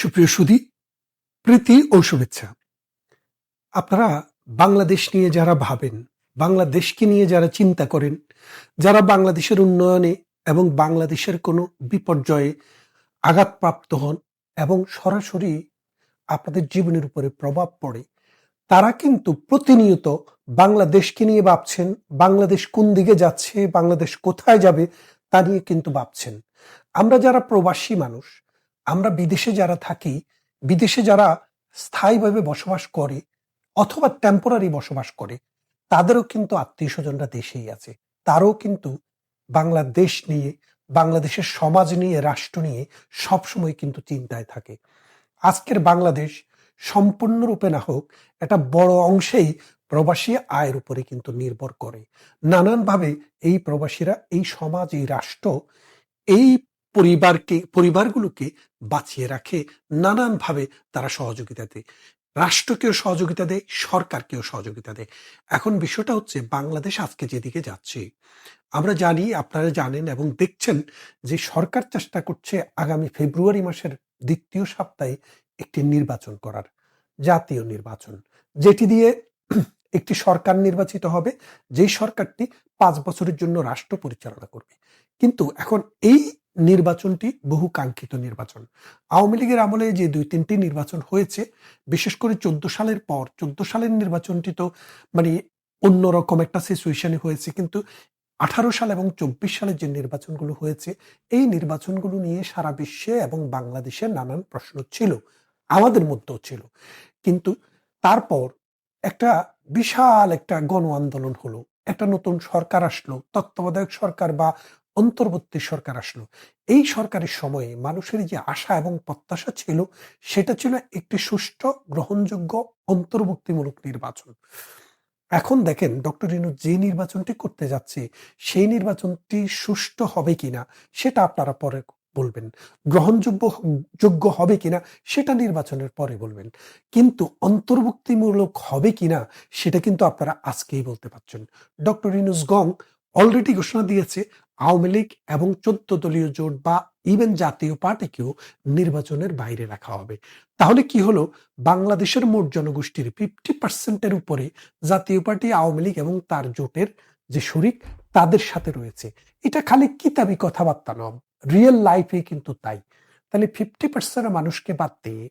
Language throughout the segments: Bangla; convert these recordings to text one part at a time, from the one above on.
সুপ্রিয় সুদী প্রীতি ও শুভেচ্ছা। আপনারা বাংলাদেশ নিয়ে যারা ভাবেন, বাংলাদেশকে নিয়ে যারা চিন্তা করেন, যারা বাংলাদেশের উন্নয়নে এবং বাংলাদেশের কোনো বিপর্যয়ে আঘাতপ্রাপ্ত হন এবং সরাসরি আপনাদের জীবনের উপরে প্রভাব পড়ে, তারা কিন্তু প্রতিনিয়ত বাংলাদেশকে নিয়ে ভাবছেন, বাংলাদেশ কোন দিকে যাচ্ছে, বাংলাদেশ কোথায় যাবে তা নিয়ে কিন্তু ভাবছেন। আমরা যারা প্রবাসী মানুষ আমরা বিদেশে যারা থাকি, বিদেশে যারা স্থায়ীভাবে বসবাস করে অথবা টেম্পোরারি বসবাস করে, তাদেরও কিন্তু আত্মীয় স্বজনরা দেশেই আছে। তারও কিন্তু বাংলাদেশ নিয়ে, বাংলাদেশের সমাজ নিয়ে, রাষ্ট্র নিয়ে সবসময় কিন্তু চিন্তায় থাকে। আজকের বাংলাদেশ সম্পূর্ণরূপে না হোক একটা বড় অংশেই প্রবাসী আয়ের উপরে কিন্তু নির্ভর করে। নানানভাবে এই প্রবাসীরা, এই সমাজ, এই রাষ্ট্র এই পরিবারকে, পরিবারগুলোকে বাঁচিয়ে রাখে, নানানভাবে তারা সহযোগিতা দেয়। রাষ্ট্রকেও সহযোগিতা দেয়, সরকারকেও সহযোগিতা দেয়। এখন বিষয়টা হচ্ছে বাংলাদেশ আজকে যেদিকে যাচ্ছে, আমরা জানি, আপনারা জানেন এবং দেখছেন যে সরকার চেষ্টা করছে আগামী ফেব্রুয়ারি মাসের দ্বিতীয় সপ্তাহে একটি নির্বাচন করার, জাতীয় নির্বাচন। যেটি দিয়ে একটি সরকার নির্বাচিত হবে, যেই সরকারটি পাঁচ বছরের জন্য রাষ্ট্র পরিচালনা করবে। কিন্তু এখন এই নির্বাচনটি বহু কাঙ্ক্ষিত নির্বাচন। আওয়ামী লীগের আমলে যে দুই তিনটি নির্বাচন হয়েছে, বিশেষ করে চোদ্দ সালের পর, চোদ্দ সালের নির্বাচনটি তো মানে অন্যরকম একটা সিচুয়েশনে হয়েছে। কিন্তু আঠারো সাল এবং চব্বিশ সালের যে নির্বাচনগুলো হয়েছে, এই নির্বাচনগুলো নিয়ে সারা বিশ্বে এবং বাংলাদেশে নানান প্রশ্ন ছিল, আমাদের মধ্যেও ছিল। কিন্তু তারপর একটা বিশাল একটা গণ আন্দোলন হলো, একটা নতুন সরকার আসলো, তত্ত্বাবধায়ক সরকার বা অন্তর্বর্তী সরকার আসলো। এই সরকারের সময়ে মানুষের যে আশা এবং প্রত্যাশা ছিল, সেটা ছিল একটি সুষ্ঠু, গ্রহণযোগ্য অন্তর্ভুক্তিমূলক নির্বাচন। এখন দেখেন ডক্টর রিনু যে নির্বাচনটি করতে যাচ্ছে, সেই নির্বাচনটি সুষ্ঠু হবে কিনা, সেটা আপনারা পরে বলবেন। গ্রহণযোগ্য, যোগ্য হবে কিনা, সেটা নির্বাচনের পরে বলবেন। কিন্তু অন্তর্ভুক্তিমূলক হবে কিনা, সেটা কিন্তু আপনারা আজকেই বলতে পারছেন। ডক্টর ইনুস গং অলরেডি ঘোষণা দিয়েছে আওয়ামী লীগ এবং চোদ্দ দলীয় জোট বা ইভেন জাতীয় পার্টিকেও নির্বাচনের বাইরে রাখা হবে। তাহলে কি হলো? বাংলাদেশের মোট জনগোষ্ঠীর ফিফটি পার্সেন্টের উপরে জাতীয় পার্টি, আওয়ামী লীগ এবং তার জোটের যে শরিক, তাদের সাথে রয়েছে। এটা খালি কিতাবি কথাবার্তা নয় রিয়েল লাইফে কিন্তু তাই। তাহলে ফিফটি পার্সেন্ট মানুষকে বাদ দিয়ে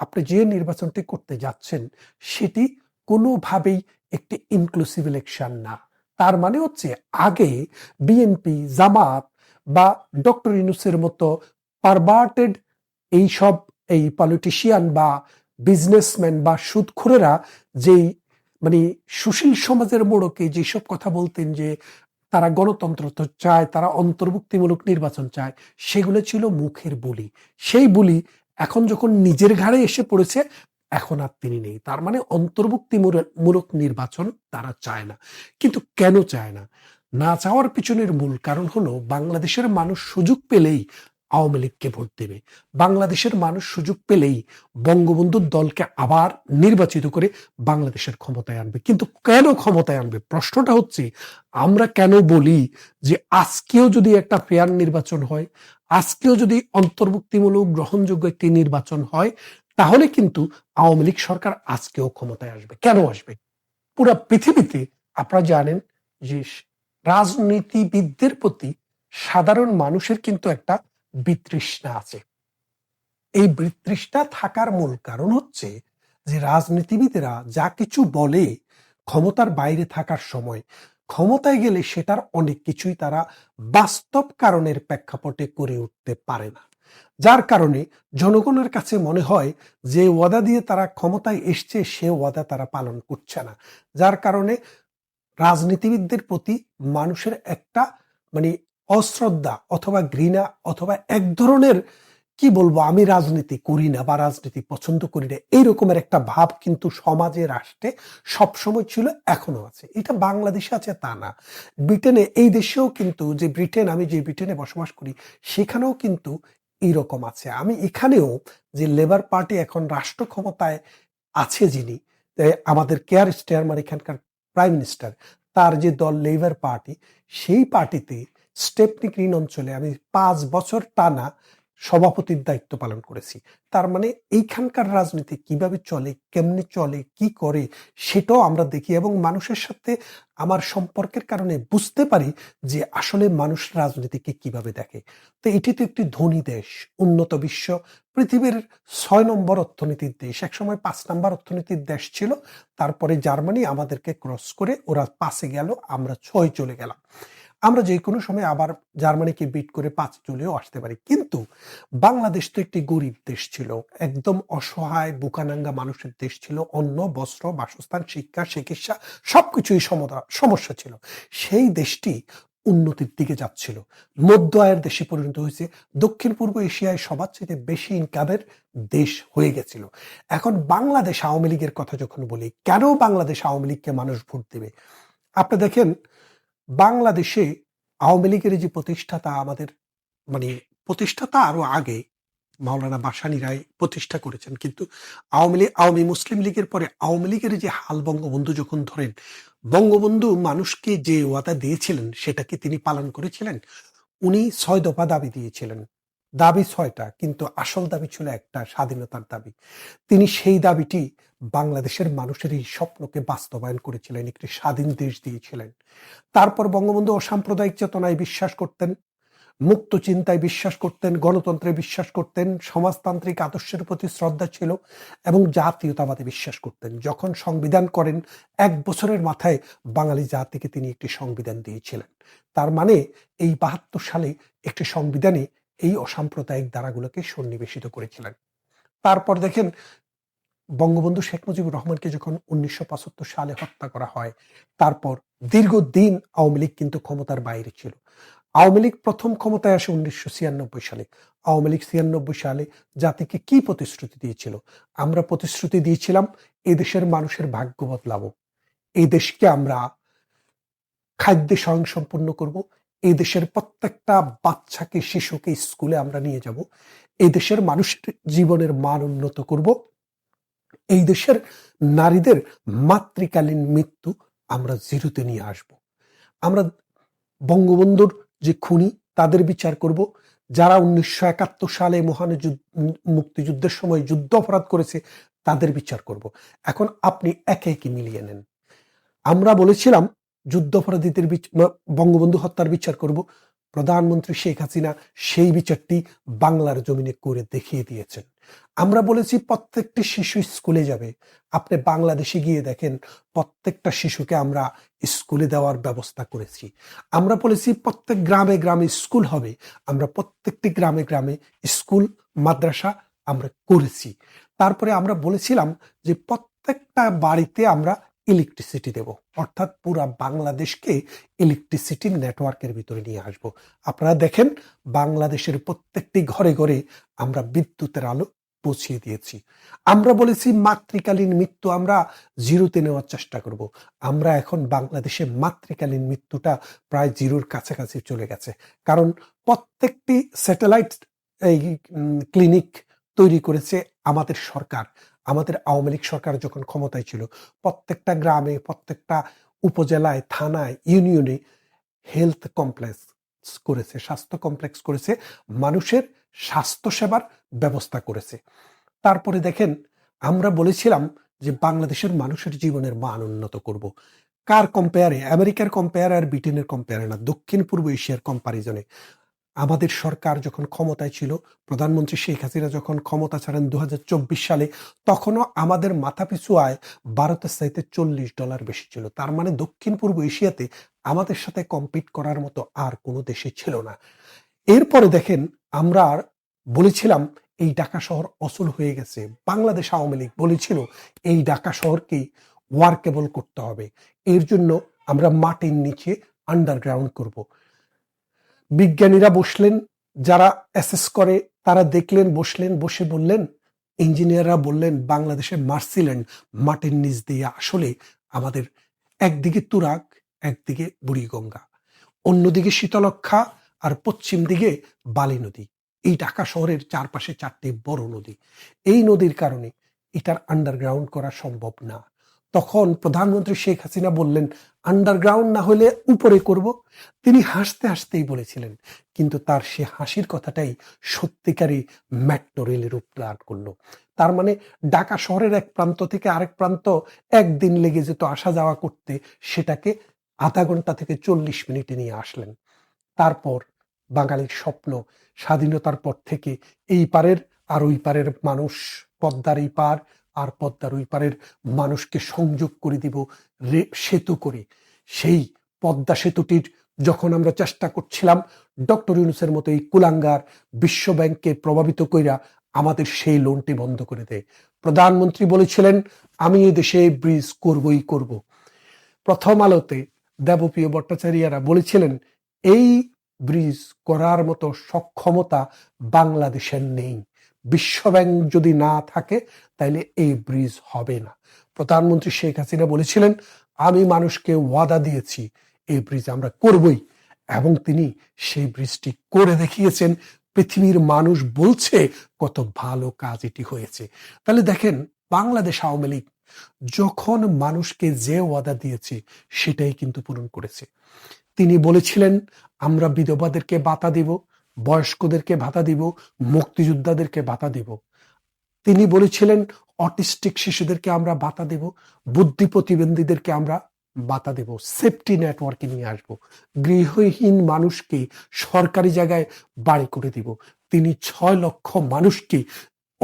আপনি যে নির্বাচনটি করতে যাচ্ছেন, সেটি কোনোভাবেই একটি ইনক্লুসিভ ইলেকশন না। তার মানে হচ্ছে আগে বিএনপি জামাত বা ডক্টর ইনুসের মতো পারভার্টেড এইসব এই পলিটিশিয়ান বা বিজনেসম্যান বা সুদখোরেরা যেই মানে সুশীল সমাজের মোড়কে যেসব কথা বলতেন যে তারা গণতন্ত্র তো চায়, তারা অন্তর্ভুক্তিমূলক নির্বাচন চায়, সেগুলো ছিল মুখের বলি। সেই বলি এখন যখন নিজের ঘাড়ে এসে পড়েছে এখন আর তিনি নেই। তার মানে অন্তর্ভুক্তিমূলক নির্বাচন তারা চায় না। কিন্তু কেন চায় না? না চাওয়ার পিছনের মূল কারণ হলো বাংলাদেশের মানুষ সুযোগ পেলেই আওয়ামী লীগকে ভোট দেবে। বাংলাদেশের মানুষ সুযোগ পেলেই বঙ্গবন্ধুর দলকে আবার নির্বাচিত করে বাংলাদেশের ক্ষমতায় আনবে। কিন্তু কেন ক্ষমতায় আনবে? প্রশ্নটা হচ্ছে, আমরা কেন বলি যে আজকেও যদি একটা ফেয়ার নির্বাচন হয়, আজকেও যদি অন্তর্ভুক্তিমূলক গ্রহণযোগ্য একটি নির্বাচন হয় তাহলে কিন্তু আওয়ামী লীগ সরকার আজকেও ক্ষমতায় আসবে। কেন আসবে? পুরো পৃথিবীতে আপনারা জানেন যে রাজনীতিবিদদের প্রতি সাধারণ মানুষের কিন্তু একটা বিতৃষ্ণা আছে। এই বিতৃষ্ণা থাকার মূল কারণ হচ্ছে যে রাজনীতিবিদেরা যা কিছু বলে ক্ষমতার বাইরে থাকার সময় ক্ষমতায় গেলে সেটার অনেক কিছুই তারা বাস্তব কারণের প্রেক্ষাপটে করে উঠতে পারে না। যার কারণে জনগণের কাছে মনে হয় যে ওয়াদা দিয়ে তারা ক্ষমতায় এসছে, সে ওয়াদা তারা পালন করছে না। যার কারণে রাজনীতিবিদদের প্রতি মানুষের একটা মানে অশ্রদ্ধা অথবা ঘৃণা অথবা এক ধরনের কি বলব, আমি রাজনীতি করি না বা রাজনীতি পছন্দ করি না। এইরকমের একটা ভাব কিন্তু সমাজে রাষ্ট্রে সবসময় ছিল এখনও আছে। এটা বাংলাদেশে আছে তা না। ব্রিটেনে, এই দেশেও কিন্তু যে ব্রিটেন, আমি যে ব্রিটেনে বসবাস করি, সেখানেও কিন্তু এইরকম আছে। আমি এখানেও যে লেবার পার্টি এখন রাষ্ট্র ক্ষমতায় আছে যিনি আমাদের কেয়ার স্টেয়ারমার এখানকার প্রাইম মিনিস্টার, তার যে দল লেবার পার্টি, সেই পার্টিতে স্টেপনি অঞ্চলে আমি পাঁচ বছর টানা সভাপতির দায়িত্ব পালন করেছি। তার মানে এইখানকার রাজনীতি কীভাবে চলে, কেমনে চলে, কি করে, সেটাও আমরা দেখি এবং মানুষের সাথে আমার সম্পর্কের কারণে বুঝতে পারি যে আসলে মানুষ রাজনীতিকে কীভাবে দেখে। তো এটি তো একটি ধনী দেশ, উন্নত বিশ্ব, পৃথিবীর ছয় নম্বর অর্থনীতির দেশ। একসময় পাঁচ নম্বর অর্থনীতির দেশ ছিল, তারপরে জার্মানি আমাদেরকে ক্রস করে ওরা পাশে গেল, আমরা ছয় চলে গেলাম। আমরা যে কোনো সময় আবার জার্মানিকে বিট করে পাঁচ চলেও আসতে পারি। কিন্তু বাংলাদেশ তো একটি গরিব দেশ ছিল, একদম অসহায়, বুকানাঙ্গা মানুষের দেশ ছিল, অন্ন, বস্ত্র, বাসস্থান, শিক্ষা, চিকিৎসা, সবকিছুই সমস্যা ছিল। সেই দেশটি উন্নতির দিকে যাচ্ছিল। মধ্য আয়ের দেশে পরিণত হয়েছে। দক্ষিণ পূর্ব এশিয়ায় সবার চেয়ে বেশি ইনকামের দেশ হয়ে গেছিল। এখন বাংলাদেশ আওয়ামী লীগের কথা যখন বলি, কেন বাংলাদেশ আওয়ামী লীগকে মানুষ ভোট দেবে? আপনি দেখেন বাংলাদেশে আওয়ামী লীগের যে প্রতিষ্ঠাতা আমাদের মানে প্রতিষ্ঠাতা আরও আগে মাওলানা বাসানি রায় প্রতিষ্ঠা করেছেন, কিন্তু আওয়ামী লীগ, আওয়ামী মুসলিম লীগের পরে আওয়ামী লীগের যে হাল বঙ্গবন্ধু যখন ধরেন, বঙ্গবন্ধু মানুষকে যে ওয়াদা দিয়েছিলেন সেটাকে তিনি পালন করেছিলেন, উনি ছয় দফা দাবি দিয়েছিলেন। দাবি ছয়টা, কিন্তু আসল দাবি ছিল একটা, স্বাধীনতার দাবি। তিনি সেই দাবিটি বাংলাদেশের মানুষের এই স্বপ্নকে বাস্তবায়ন করেছিলেন, একটি স্বাধীন দেশ দিয়েছিলেন। তারপর বঙ্গবন্ধু অসাম্প্রদায়িক চেতনায় বিশ্বাস করতেন, মুক্ত চিন্তায় বিশ্বাস করতেন, গণতন্ত্রে বিশ্বাস করতেন, সমাজতান্ত্রিক আদর্শের প্রতি শ্রদ্ধা ছিল এবং জাতীয়তাবাদে বিশ্বাস করতেন। যখন সংবিধান করেন, এক বছরের মাথায় বাঙালি জাতিকে তিনি একটি সংবিধান দিয়েছিলেন। তার মানে এই বাহাত্তর সালে একটি সংবিধানে এই অসাম্প্রদায়িক ধারাগুলোকে সন্নিবেশিত করেছিলেন। তারপর দেখেন, বঙ্গবন্ধু শেখ মুজিবুর রহমানকে যখন উনিশশো সালে হত্যা করা হয়, তারপর দীর্ঘদিন আওয়ামী লীগ কিন্তু ক্ষমতার বাইরে ছিল। আওয়ামী লীগ প্রথম ক্ষমতায় আসে উনিশশো ছিয়ানব্বই সালে। আওয়ামী লীগ ছিয়ানব্বই সালে জাতিকে কি প্রতিশ্রুতি দিয়েছিল? আমরা প্রতিশ্রুতি দিয়েছিলাম এই দেশের মানুষের ভাগ্য বদলাবো এই দেশকে আমরা খাদ্যে স্বয়ংসম্পূর্ণ করব এই দেশের প্রত্যেকটা বাচ্চাকে, শিশুকে স্কুলে আমরা নিয়ে যাব। এই দেশের মানুষের জীবনের মান উন্নত করব। এই দেশের নারীদের মাতৃকালীন মৃত্যু আমরা জিরোতে নিয়ে আসব। আমরা বঙ্গবন্ধুর যে খুনি, তাদের বিচার করব। যারা উনিশশো একাত্তর সালে মহান মুক্তিযুদ্ধের সময় যুদ্ধ অপরাধ করেছে, তাদের বিচার করব। এখন আপনি একে একে মিলিয়ে নেন। আমরা বলেছিলাম যুদ্ধাপরাধীদের বঙ্গবন্ধু হত্যার বিচার করব। প্রধানমন্ত্রী শেখ হাসিনা সেই বিচারটি বাংলার জমিনে করে দেখিয়ে দিয়েছেন। আমরা বলেছি, প্রত্যেকটি শিশু স্কুলে যাবে। আপনি বাংলাদেশে গিয়ে দেখেন, প্রত্যেকটা শিশুকে আমরা স্কুলে দেওয়ার ব্যবস্থা করেছি। আমরা বলেছি, প্রত্যেক গ্রামে গ্রামে স্কুল হবে। আমরা প্রত্যেকটি গ্রামে গ্রামে স্কুল, মাদ্রাসা আমরা করেছি। তারপরে আমরা বলেছিলাম যে, প্রত্যেকটা বাড়িতে আমরা ইলেকট্রিসিটি দেব। অর্থাৎ পুরা বাংলাদেশকে ইলেকট্রিসিটি নেটওয়ার্কের ভিতরে নিয়ে আসব। আপনারা দেখেন, বাংলাদেশের প্রত্যেকটি ঘরে ঘরে আমরা বিদ্যুতের আলো পৌঁছিয়ে দিয়েছি। আমরা বলেছি, মাতৃকালীন মৃত্যু আমরা জিরোতে নেওয়ার চেষ্টা করব। আমরা এখন বাংলাদেশে মাতৃকালীন মৃত্যুটা প্রায় জিরোর কাছাকাছি চলে গেছে। কারণ প্রত্যেকটি স্যাটেলাইট এই ক্লিনিক তৈরি করেছে আমাদের সরকার। আমাদের আওয়ামী লীগ সরকার যখন ক্ষমতায় ছিল, প্রত্যেকটা গ্রামে, প্রত্যেকটা উপজেলায়, থানায়, ইউনিয়নে হেলথ কমপ্লেক্স করেছে, স্বাস্থ্য কমপ্লেক্স করেছে, মানুষের স্বাস্থ্য সেবার ব্যবস্থা করেছে। তারপরে দেখেন, আমরা বলেছিলাম যে বাংলাদেশের মানুষের জীবনের মান উন্নত করব। কার কম্পেয়ারে আমেরিকার কম্পেয়ার আর ব্রিটেনের কম্পেয়ারে না দক্ষিণ পূর্ব এশিয়ার কম্পারিজনে আমাদের সরকার যখন ক্ষমতায় ছিল, প্রধানমন্ত্রী শেখ হাসিনা যখন ক্ষমতা ছাড়েন দু হাজার চব্বিশ সালে, তখনও আমাদের মাথা পিছু আয় ভারতের চাইতে চল্লিশ ডলার বেশি ছিল। তার মানে দক্ষিণ পূর্ব এশিয়াতে আমাদের সাথে কম্পিট করার মতো আর কোনো দেশে ছিল না। এরপরে দেখেন, আমরা আর বলেছিলাম, এই ঢাকা শহর অসুল হয়ে গেছে। বাংলাদেশ আওয়ামী লীগ বলেছিল, এই ঢাকা শহরকেই ওয়ার্কেবল করতে হবে। এর জন্য আমরা মাটির নিচে আন্ডারগ্রাউন্ড করব। বিজ্ঞানীরা বসলেন, যারা অ্যাসেস করে, তারা দেখলেন, বসলেন, বসে বললেন ইঞ্জিনিয়াররা বললেন, বাংলাদেশের মার্সিল্যান্ড মাটির নিচ দিয়ে আসলে আমাদের একদিকে তুরাগ, একদিকে বুড়িগঙ্গা। অন্যদিকে শীতলক্ষা আর পশ্চিম দিকে বালি নদী। এই ঢাকা শহরের চারপাশে চারটি বড় নদী। এই নদীর কারণে এটার আন্ডারগ্রাউন্ড করা সম্ভব না। তখন প্রধানমন্ত্রী শেখ হাসিনা বললেন আন্ডারগ্রাউন্ড না হলে উপরে করব। তিনি হাসতে হাসতেই বলেছিলেন, কিন্তু তার সে হাসির কথাটাই সত্যিকারই মেট্রো রেলের রূপ দান করল। তার মানে ঢাকা শহরের এক প্রান্ত থেকে আরেক প্রান্ত একদিন লেগে যেত আসা যাওয়া করতে, সেটাকে আধা ঘণ্টা থেকে চল্লিশ মিনিটে নিয়ে আসলেন। তারপর বাঙালির স্বপ্ন স্বাধীনতার পর থেকে এই পারের আর ওই পারের মানুষ পদ্মার এই পার আর পদ্মার ওই পারের মানুষকে সংযোগ করে দিব সেতু করে। সেই পদ্মা সেতুটির যখন আমরা চেষ্টা করছিলাম, ডক্টর ইউনুসের মতো এই কুলাঙ্গার বিশ্ব ব্যাংককে প্রভাবিত কইরা আমাদের সেই লোনটি বন্ধ করে দেয়। প্রধানমন্ত্রী বলেছিলেন, আমি এ দেশে ব্রিজ করবই করব। প্রথম আলোতে দেবপ্রিয় ভট্টাচার্যরা বলেছিলেন, এই ব্রিজ করার মতো সক্ষমতা বাংলাদেশের নেই। বিশ্বব্যাংক যদি না থাকে তাহলে এই ব্রিজ হবে না। প্রধানমন্ত্রী শেখ হাসিনা বলেছিলেন, আমি মানুষকে ওয়াদা দিয়েছি, এই ব্রিজ আমরা করবই। এবং তিনি সেই ব্রিজটি করে দেখিয়েছেন। পৃথিবীর মানুষ বলছে, কত ভালো কাজ এটি হয়েছে। তাহলে দেখেন, বাংলাদেশ আওয়ামী লীগ যখন মানুষকে যে ওয়াদা দিয়েছে, সেটাই কিন্তু পূরণ করেছে। তিনি বলেছিলেন, আমরা বিধবাদেরকে বাতা দিব বয়স্কদেরকে ভাতা দিব, মুক্তিযোদ্ধাদেরকে ভাতা দিব। তিনি বলেছিলেন, অটিস্টিক শিশুদেরকে আমরা ভাতা দেব, বুদ্ধি প্রতিবন্ধীদেরকে আমরা বাতা দেব, সেফটি নেটওয়ার্কে নিয়ে আসব, গৃহহীন মানুষকে সরকারি জায়গায় বাড়ি করে দিব। তিনি ছয় লক্ষ মানুষকে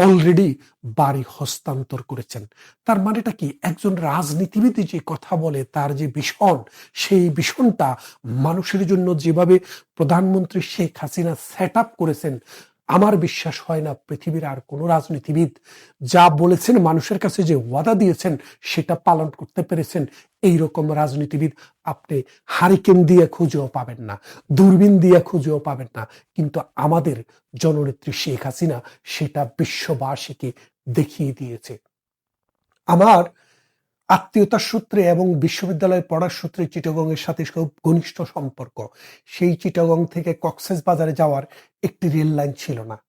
অলরেডি বাড়ি হস্তান্তর করেছেন। তার মানেটা কি? একজন রাজনীতিবিদ যে কথা বলে, তার যে ভীষণ, সেই ভীষণটা মানুষের জন্য যেভাবে প্রধানমন্ত্রী শেখ হাসিনা সেট করেছেন আমার বিশ্বাস হয় না পৃথিবীর আর কোনো রাজনীতিবিদ যা বলেছেন মানুষের কাছে যে ওয়াদা দিয়েছেন সেটা পালন করতে পেরেছেন। এই রকম রাজনীতিবিদ আপনি হারিকেন দিয়ে খুঁজেও পাবেন না, দূরবীন দিয়ে খুঁজেও পাবেন না। কিন্তু আমাদের জননেত্রী শেখ হাসিনা সেটা বিশ্ববাসীকে দেখিয়ে দিয়েছে। আমার আত্মীয়তার সূত্রে এবং বিশ্ববিদ্যালয়ে পড়ার সূত্রে চিটাগংয়ের সাথে খুব ঘনিষ্ঠ সম্পর্ক। সেই চিটাগং থেকে কক্সেস বাজারে যাওয়ার একটি রেল লাইন ছিল না।